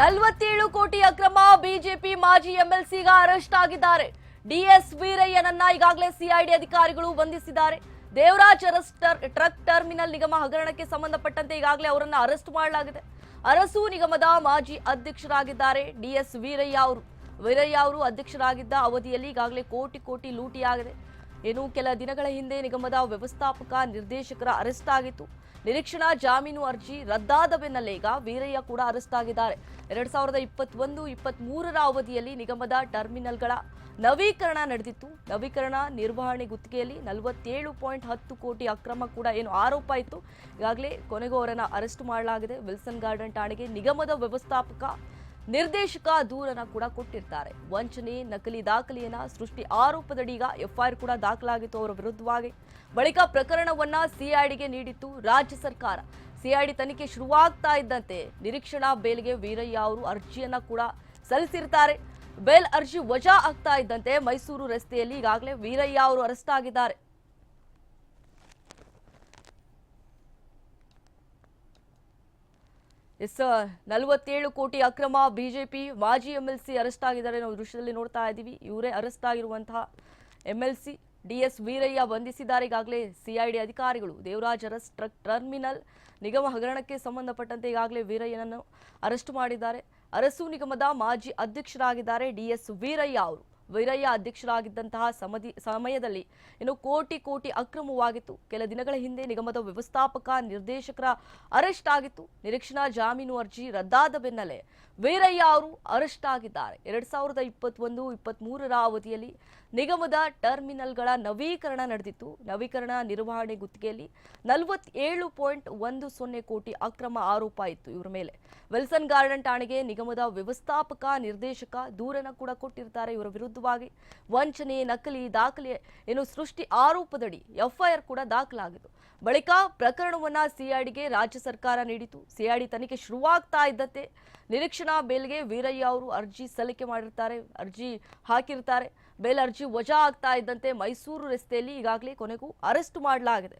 ನಲವತ್ತೇಳು ಕೋಟಿ ಅಕ್ರಮ ಬಿಜೆಪಿ ಮಾಜಿ ಎಂಎಲ್ಸಿಗ ಅರೆಸ್ಟ್ ಆಗಿದ್ದಾರೆ. ಡಿಎಸ್ ವೀರಯ್ಯನನ್ನ ಈಗಾಗಲೇ ಸಿಐಡಿ ಅಧಿಕಾರಿಗಳು ಬಂಧಿಸಿದ್ದಾರೆ. ದೇವರಾಜ್ ಅರೆಸ್ಟ್ ಟ್ರಕ್ ಟರ್ಮಿನಲ್ ನಿಗಮ ಹಗರಣಕ್ಕೆ ಸಂಬಂಧಪಟ್ಟಂತೆ ಈಗಾಗಲೇ ಅವರನ್ನು ಅರೆಸ್ಟ್ ಮಾಡಲಾಗಿದೆ. ಅರಸು ನಿಗಮದ ಮಾಜಿ ಅಧ್ಯಕ್ಷರಾಗಿದ್ದಾರೆ ಡಿಎಸ್ ವೀರಯ್ಯ ಅವರು. ವೀರಯ್ಯ ಅವರು ಅಧ್ಯಕ್ಷರಾಗಿದ್ದ ಅವಧಿಯಲ್ಲಿ ಈಗಾಗಲೇ ಕೋಟಿ ಕೋಟಿ ಲೂಟಿಯಾಗಿದೆ. ಏನು ಕೆಲ ದಿನಗಳ ಹಿಂದೆ ನಿಗಮದ ವ್ಯವಸ್ಥಾಪಕ ನಿರ್ದೇಶಕರ ಅರೆಸ್ಟ್ ಆಗಿತ್ತು. ನಿರೀಕ್ಷಣಾ ಜಾಮೀನು ಅರ್ಜಿ ರದ್ದಾದ ಬೆನ್ನಲ್ಲೇ ಈಗ ವೀರಯ್ಯ ಕೂಡ ಅರೆಸ್ಟ್ ಆಗಿದ್ದಾರೆ. ಎರಡ್ ಸಾವಿರದ ಇಪ್ಪತ್ತೊಂದು ಇಪ್ಪತ್ತ್ ಮೂರರ ಅವಧಿಯಲ್ಲಿ ನಿಗಮದ ಟರ್ಮಿನಲ್ಗಳ ನವೀಕರಣ ನಡೆದಿತ್ತು. ನವೀಕರಣ ನಿರ್ವಹಣೆ ಗುತ್ತಿಗೆಯಲ್ಲಿ ನಲವತ್ತೇಳು ಪಾಯಿಂಟ್ ಹತ್ತು ಕೋಟಿ ಅಕ್ರಮ ಕೂಡ ಏನು ಆರೋಪ ಇತ್ತು. ಈಗಾಗಲೇ ಕೊನೆಗೂ ಅವರನ್ನು ಅರೆಸ್ಟ್ ಮಾಡಲಾಗಿದೆ. ವಿಲ್ಸನ್ ಗಾರ್ಡನ್ ಠಾಣೆಗೆ ನಿಗಮದ ವ್ಯವಸ್ಥಾಪಕ ನಿರ್ದೇಶಕ ದೂರನ ಕೂಡ ಕೊಟ್ಟಿರ್ತಾರೆ. ವಂಚನೆ, ನಕಲಿ ದಾಖಲೆಯನ್ನ ಸೃಷ್ಟಿ ಆರೋಪದಡಿ ಈಗ ಎಫ್ಐಆರ್ ಕೂಡ ದಾಖಲಾಗಿತ್ತು ಅವರ ವಿರುದ್ಧವಾಗಿ. ಬಳಿಕ ಪ್ರಕರಣವನ್ನ ಸಿಐಡಿಗೆ ನೀಡಿತ್ತು ರಾಜ್ಯ ಸರ್ಕಾರ. ಸಿಐಡಿ ತನಿಖೆ ಶುರುವಾಗ್ತಾ ಇದ್ದಂತೆ ನಿರೀಕ್ಷಣಾ ಬೇಲ್ಗೆ ವೀರಯ್ಯ ಅವರು ಅರ್ಜಿಯನ್ನ ಕೂಡ ಸಲ್ಲಿಸಿರ್ತಾರೆ. ಬೇಲ್ ಅರ್ಜಿ ವಜಾ ಆಗ್ತಾ ಇದ್ದಂತೆ ಮೈಸೂರು ರಸ್ತೆಯಲ್ಲಿ ಈಗಾಗಲೇ ವೀರಯ್ಯ ಅವರು ಅರೆಸ್ಟ್ ಆಗಿದ್ದಾರೆ. ಎಸ್ ನಲವತ್ತೇಳು ಕೋಟಿ ಅಕ್ರಮ ಬಿಜೆಪಿ ಮಾಜಿ ಎಂ ಎಲ್ ಸಿ ಅರೆಸ್ಟ್ ಆಗಿದ್ದಾರೆ ನಾವು ದೃಶ್ಯದಲ್ಲಿ ನೋಡ್ತಾ ಇದ್ದೀವಿ. ಇವರೇ ಅರೆಸ್ಟ್ ಆಗಿರುವಂತಹ M L C D S Veeraiah ಬಂಧಿಸಿದ್ದಾರೆ. ಈಗಾಗಲೇ ಸಿಐಡಿ ಅಧಿಕಾರಿಗಳು, ದೇವರಾಜ್ ಅರೆಸ್ಟ್ ಟ್ರಕ್ ಟರ್ಮಿನಲ್, ನಿಗಮ ಹಗರಣಕ್ಕೆ ಸಂಬಂಧಪಟ್ಟಂತೆ ಈಗಾಗಲೇ ವೀರಯ್ಯನನ್ನು ಅರೆಸ್ಟ್ ಮಾಡಿದ್ದಾರೆ. ಅರಸು ನಿಗಮದ ಮಾಜಿ ಅಧ್ಯಕ್ಷರಾಗಿದ್ದಾರೆ ಡಿ ಎಸ್ ವೀರಯ್ಯ ಅವರು. ವೀರಯ್ಯ ಅಧ್ಯಕ್ಷರಾಗಿದ್ದಂತಹ ಸಮದಿ, ಸಮಯದಲ್ಲಿ ಇನ್ನು ಕೋಟಿ ಕೋಟಿ ಅಕ್ರಮವಾಗಿತ್ತು. ಕೆಲ ದಿನಗಳ ಹಿಂದೆ ನಿಗಮದ ವ್ಯವಸ್ಥಾಪಕ ನಿರ್ದೇಶಕರ ಅರೆಸ್ಟ್ ಆಗಿತ್ತು. ನಿರೀಕ್ಷಣಾ ಜಾಮೀನು ಅರ್ಜಿ ರದ್ದಾದ ಬೆನ್ನಲ್ಲೇ ವೀರಯ್ಯ ಅವರು ಅರೆಸ್ಟ್ ಆಗಿದ್ದಾರೆ. ಎರಡ್ ಸಾವಿರದ ಇಪ್ಪತ್ತೊಂದು ಇಪ್ಪತ್ತ್ ಮೂರರ ಅವಧಿಯಲ್ಲಿ ನಿಗಮದ ಟರ್ಮಿನಲ್ಗಳ ನವೀಕರಣ ನಡೆದಿತ್ತು. ನವೀಕರಣ ನಿರ್ವಹಣೆ ಗುತ್ತಿಗೆಯಲ್ಲಿ ನಲವತ್ತೇಳು ಪಾಯಿಂಟ್ ಒಂದು ಸೊನ್ನೆ ಕೋಟಿ ಅಕ್ರಮ ಆರೋಪ ಇತ್ತು. ಇವರ ಮೇಲೆ ವಿಲ್ಸನ್ ಗಾರ್ಡನ್ ಠಾಣೆಗೆ ನಿಗಮದ ವ್ಯವಸ್ಥಾಪಕ ನಿರ್ದೇಶಕ ದೂರನ ಕೂಡ ಕೊಟ್ಟಿರ್ತಾರೆ. ಇವರ ವಿರುದ್ಧವಾಗಿ ವಂಚನೆ, ನಕಲಿ, ದಾಖಲೆ ಏನು ಸೃಷ್ಟಿ ಆರೋಪದಡಿ ಎಫ್ಐಆರ್ ಕೂಡ ದಾಖಲಾಗಿತ್ತು. ಬಳಿಕ ಪ್ರಕರಣವನ್ನ ಸಿಐಡಿಗೆ ರಾಜ್ಯ ಸರ್ಕಾರ ನೀಡಿತು. ಸಿಐಡಿ ತನಿಖೆ ಶುರುವಾಗ್ತಾ ಇದ್ದಂತೆ ನಿರೀಕ್ಷಣಾ ಬೇಲ್ಗೆ ವೀರಯ್ಯ ಅವರು ಅರ್ಜಿ ಸಲ್ಲಿಕೆ ಮಾಡಿರ್ತಾರೆ, ಅರ್ಜಿ ಹಾಕಿರ್ತಾರೆ. ಬೇಲ್ ಅರ್ಜಿ ವಜಾ ಆಗ್ತಾ ಇದ್ದಂತೆ ಮೈಸೂರು ರಸ್ತೆಯಲ್ಲಿ ಈಗಾಗಲೇ ಕೊನೆಗೂ ಅರೆಸ್ಟ್ ಮಾಡಲಾಗಿದೆ.